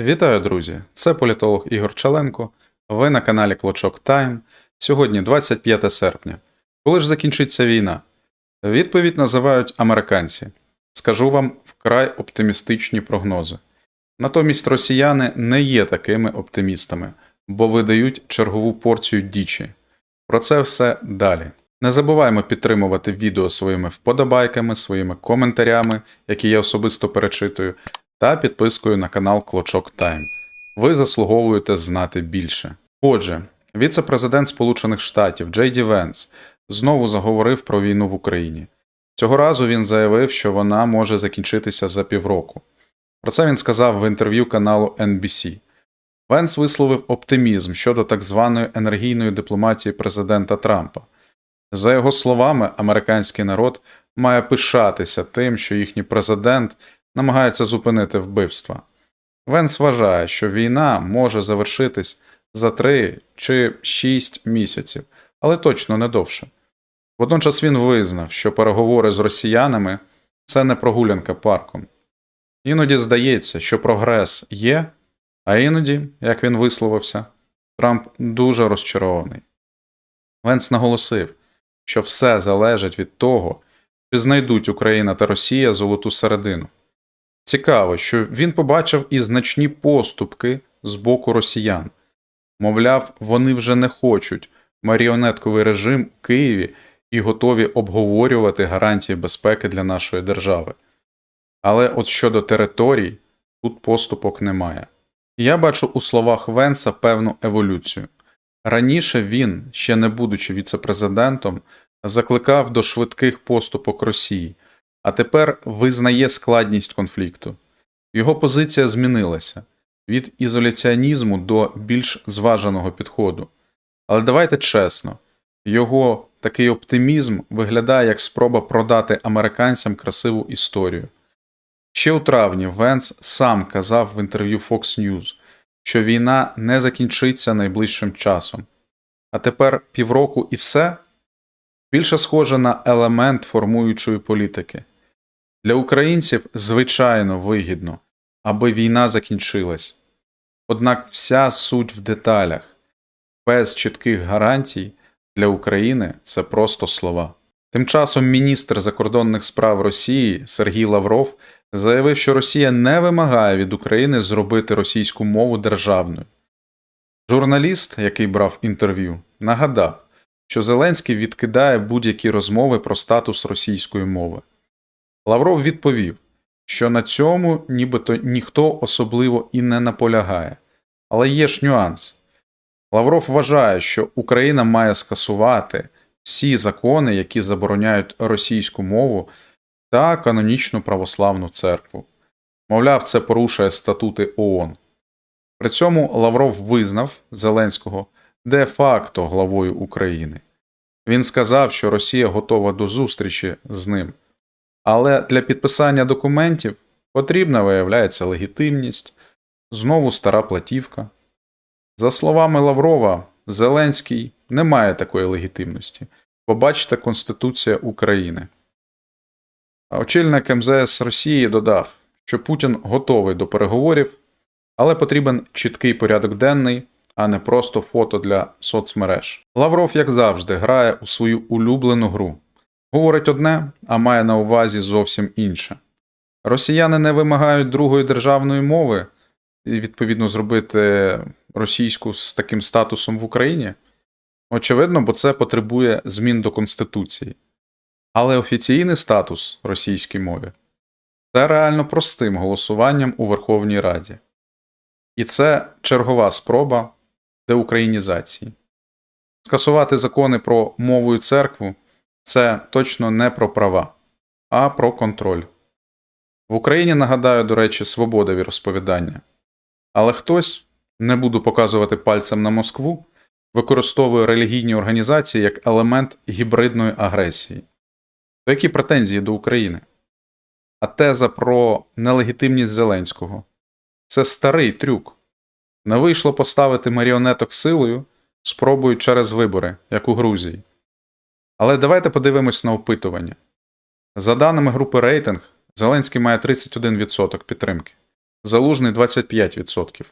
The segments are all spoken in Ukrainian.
Вітаю, друзі! Це політолог Ігор Чаленко. Ви на каналі Клочок Тайм. Сьогодні 25 серпня. Коли ж закінчиться війна? Відповідь називають американці. Скажу вам вкрай оптимістичні прогнози. Натомість росіяни не є такими оптимістами, бо видають чергову порцію дічі. Про це все далі. Не забуваємо підтримувати відео своїми вподобайками, своїми коментарями, які я особисто перечитую, та підпискою на канал Клочок Тайм. Ви заслуговуєте знати більше. Отже, віце-президент Сполучених Штатів Джей Ді Венс знову заговорив про війну в Україні. Цього разу він заявив, що вона може закінчитися за півроку. Про це він сказав в інтерв'ю каналу NBC. Венс висловив оптимізм щодо так званої енергійної дипломатії президента Трампа. За його словами, американський народ має пишатися тим, що їхній президент намагається зупинити вбивства. Венс вважає, що війна може завершитись за 3 чи 6 місяців, але точно не довше. Водночас він визнав, що переговори з росіянами це не прогулянка парком. Іноді здається, що прогрес є, а іноді, як він висловився, Трамп дуже розчарований. Венс наголосив, що все залежить від того, чи знайдуть Україна та Росія золоту середину. Цікаво, що він побачив і значні поступки з боку росіян. Мовляв, вони вже не хочуть маріонетковий режим у Києві і готові обговорювати гарантії безпеки для нашої держави. Але от щодо територій, тут поступок немає. Я бачу у словах Венса певну еволюцію. Раніше він, ще не будучи віцепрезидентом, закликав до швидких поступок Росії, а тепер визнає складність конфлікту. Його позиція змінилася від ізоляціонізму до більш зваженого підходу. Але давайте чесно, його такий оптимізм виглядає як спроба продати американцям красиву історію. Ще у травні Венс сам казав в інтерв'ю Fox News, що війна не закінчиться найближчим часом. А тепер півроку і все більше схоже на елемент формуючої політики. Для українців звичайно вигідно, аби війна закінчилась. Однак вся суть в деталях, без чітких гарантій для України це просто слова. Тим часом міністр закордонних справ Росії Сергій Лавров заявив, що Росія не вимагає від України зробити російську мову державною. Журналіст, який брав інтерв'ю, нагадав, що Зеленський відкидає будь-які розмови про статус російської мови. Лавров відповів, що на цьому нібито ніхто особливо і не наполягає, але є ж нюанс. Лавров вважає, що Україна має скасувати всі закони, які забороняють російську мову та канонічну православну церкву. Мовляв, це порушує статути ООН. При цьому Лавров визнав Зеленського де-факто главою України. Він сказав, що Росія готова до зустрічі з ним. Але для підписання документів потрібна виявляється легітимність, знову стара платівка. За словами Лаврова, Зеленський не має такої легітимності. Побачте Конституція України. Очільник МЗС Росії додав, що Путін готовий до переговорів, але потрібен чіткий порядок денний, а не просто фото для соцмереж. Лавров, як завжди, грає у свою улюблену гру. Говорить одне, а має на увазі зовсім інше. Росіяни не вимагають другої державної мови і, відповідно, зробити російську з таким статусом в Україні. Очевидно, бо це потребує змін до Конституції. Але офіційний статус російській мові це реально простим голосуванням у Верховній Раді. І це чергова спроба деукраїнізації. Скасувати закони про мову і церкву це точно не про права, а про контроль. В Україні, нагадаю, до речі, свобода віросповідання. Але хтось, не буду показувати пальцем на Москву, використовує релігійні організації як елемент гібридної агресії. То які претензії до України? А теза про нелегітимність Зеленського це старий трюк. Не вийшло поставити маріонеток силою, спробують через вибори, як у Грузії. Але давайте подивимось на опитування. За даними групи рейтинг, Зеленський має 31% підтримки. Залужний 25%.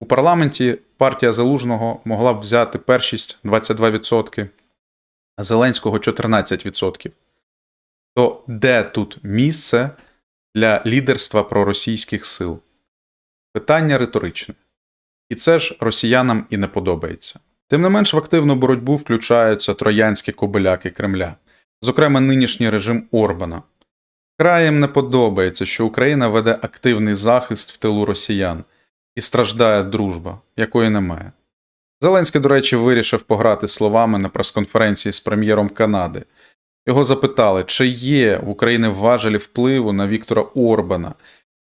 У парламенті партія Залужного могла б взяти першість 22%, а Зеленського 14%. То де тут місце для лідерства проросійських сил? Питання риторичне. І це ж росіянам і не подобається. Тим не менш, в активну боротьбу включаються троянські кобиляки Кремля, зокрема нинішній режим Орбана. Краєм не подобається, що Україна веде активний захист в тилу росіян і страждає дружба, якої немає. Зеленський, до речі, вирішив пограти словами на прес-конференції з прем'єром Канади. Його запитали, чи є в Україні важелі впливу на Віктора Орбана,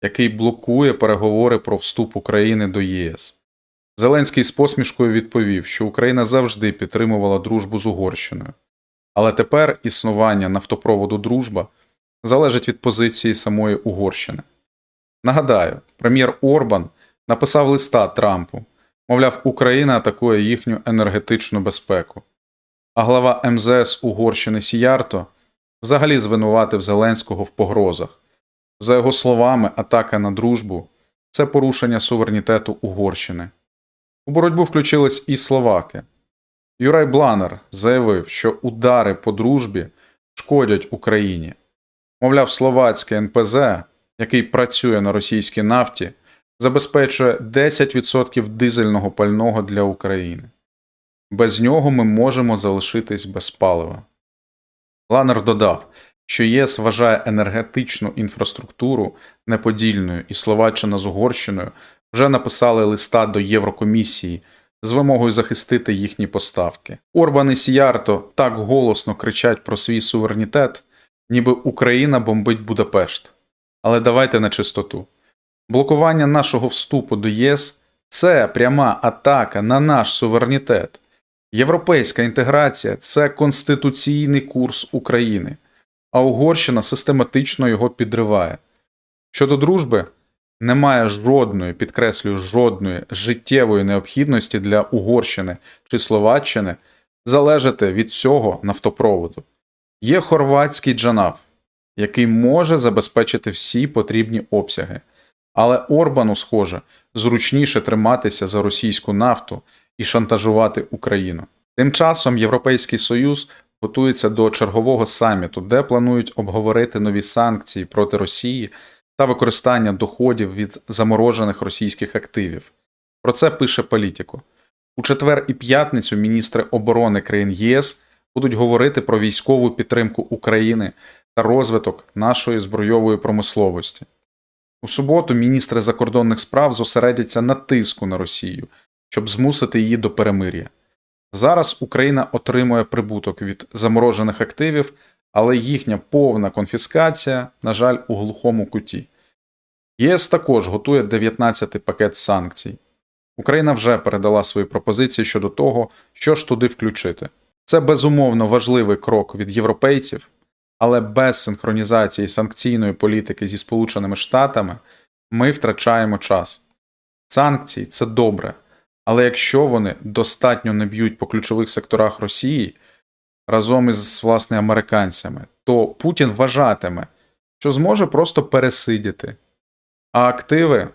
який блокує переговори про вступ України до ЄС. Зеленський з посмішкою відповів, що Україна завжди підтримувала дружбу з Угорщиною, але тепер існування нафтопроводу Дружба залежить від позиції самої Угорщини. Нагадаю, прем'єр Орбан написав листа Трампу, мовляв, Україна атакує їхню енергетичну безпеку. А глава МЗС Угорщини Сіярто взагалі звинуватив Зеленського в погрозах. За його словами, атака на дружбу це порушення суверенітету Угорщини. У боротьбу включились і словаки. Юрай Бланер заявив, що удари по дружбі шкодять Україні. Мовляв, словацький НПЗ, який працює на російській нафті, забезпечує 10% дизельного пального для України. Без нього ми можемо залишитись без палива. Ланер додав, що ЄС вважає енергетичну інфраструктуру неподільною, і Словаччина з Угорщиною вже написали листа до Єврокомісії з вимогою захистити їхні поставки. Орбан і Сіярто так голосно кричать про свій суверенітет, ніби Україна бомбить Будапешт. Але давайте на чистоту. Блокування нашого вступу до ЄС це пряма атака на наш суверенітет. Європейська інтеграція це конституційний курс України, а Угорщина систематично його підриває. Щодо дружби, немає жодної, підкреслюю, жодної життєвої необхідності для Угорщини чи Словаччини залежати від цього нафтопроводу. Є хорватський джанав, який може забезпечити всі потрібні обсяги, але Орбану, схоже, зручніше триматися за російську нафту і шантажувати Україну. Тим часом Європейський Союз готується до чергового саміту, де планують обговорити нові санкції проти Росії та використання доходів від заморожених російських активів. Про це пише політико. У четвер і п'ятницю міністри оборони країн ЄС будуть говорити про військову підтримку України та розвиток нашої збройової промисловості. У суботу міністри закордонних справ зосередяться на тиску на Росію, щоб змусити її до перемир'я. Зараз Україна отримує прибуток від заморожених активів, але їхня повна конфіскація, на жаль, у глухому куті. ЄС також готує 19-й пакет санкцій. Україна вже передала свої пропозиції щодо того, що ж туди включити. Це безумовно важливий крок від європейців, але без синхронізації санкційної політики зі Сполученими Штатами ми втрачаємо час. Санкції це добре, але якщо вони достатньо не б'ють по ключових секторах Росії разом із власне американцями, то Путін вважатиме, що зможе просто пересидіти. А активи,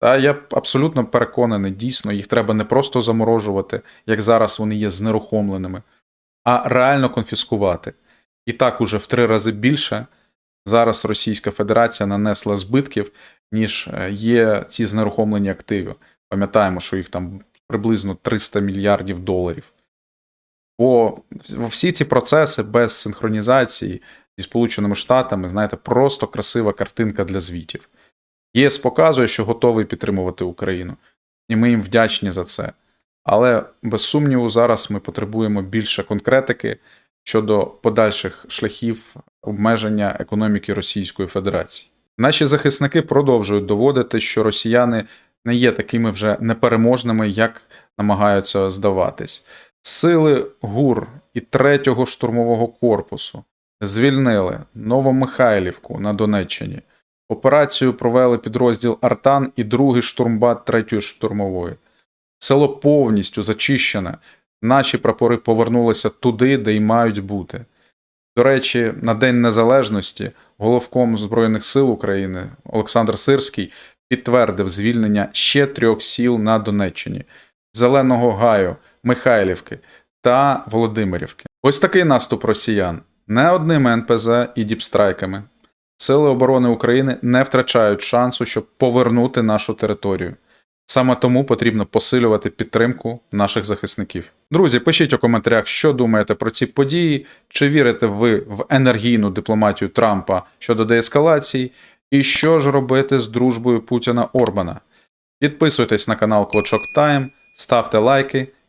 та я абсолютно переконаний, дійсно, їх треба не просто заморожувати, як зараз вони є знерухомленими, а реально конфіскувати. І так уже в три рази більше зараз Російська Федерація нанесла збитків, ніж е, є ці знерухомлені активи. Пам'ятаємо, що їх там приблизно 300 мільярдів доларів. Бо всі ці процеси без синхронізації зі Сполученими Штатами, знаєте, просто красива картинка для звітів. ЄС показує, що готовий підтримувати Україну, і ми їм вдячні за це. Але без сумніву, зараз ми потребуємо більше конкретики щодо подальших шляхів обмеження економіки Російської Федерації. Наші захисники продовжують доводити, що росіяни не є такими вже непереможними, як намагаються здаватись. Сили ГУР і 3-го штурмового корпусу звільнили Новомихайлівку на Донеччині. Операцію провели підрозділ Артан і другий штурмбат 3-ї штурмової. Село повністю зачищене. Наші прапори повернулися туди, де й мають бути. До речі, на День Незалежності головком Збройних сил України Олександр Сирський підтвердив звільнення ще трьох сіл на Донеччині: Зеленого Гаю, Михайлівки та Володимирівки. Ось такий наступ росіян не одними НПЗ і діпстрайками. Сили оборони України не втрачають шансу, щоб повернути нашу територію. Саме тому потрібно посилювати підтримку наших захисників. Друзі, пишіть у коментарях, що думаєте про ці події, чи вірите ви в енергійну дипломатію Трампа щодо деескалації, і що ж робити з дружбою Путіна Орбана. Підписуйтесь на канал Клочок Тайм, ставте лайки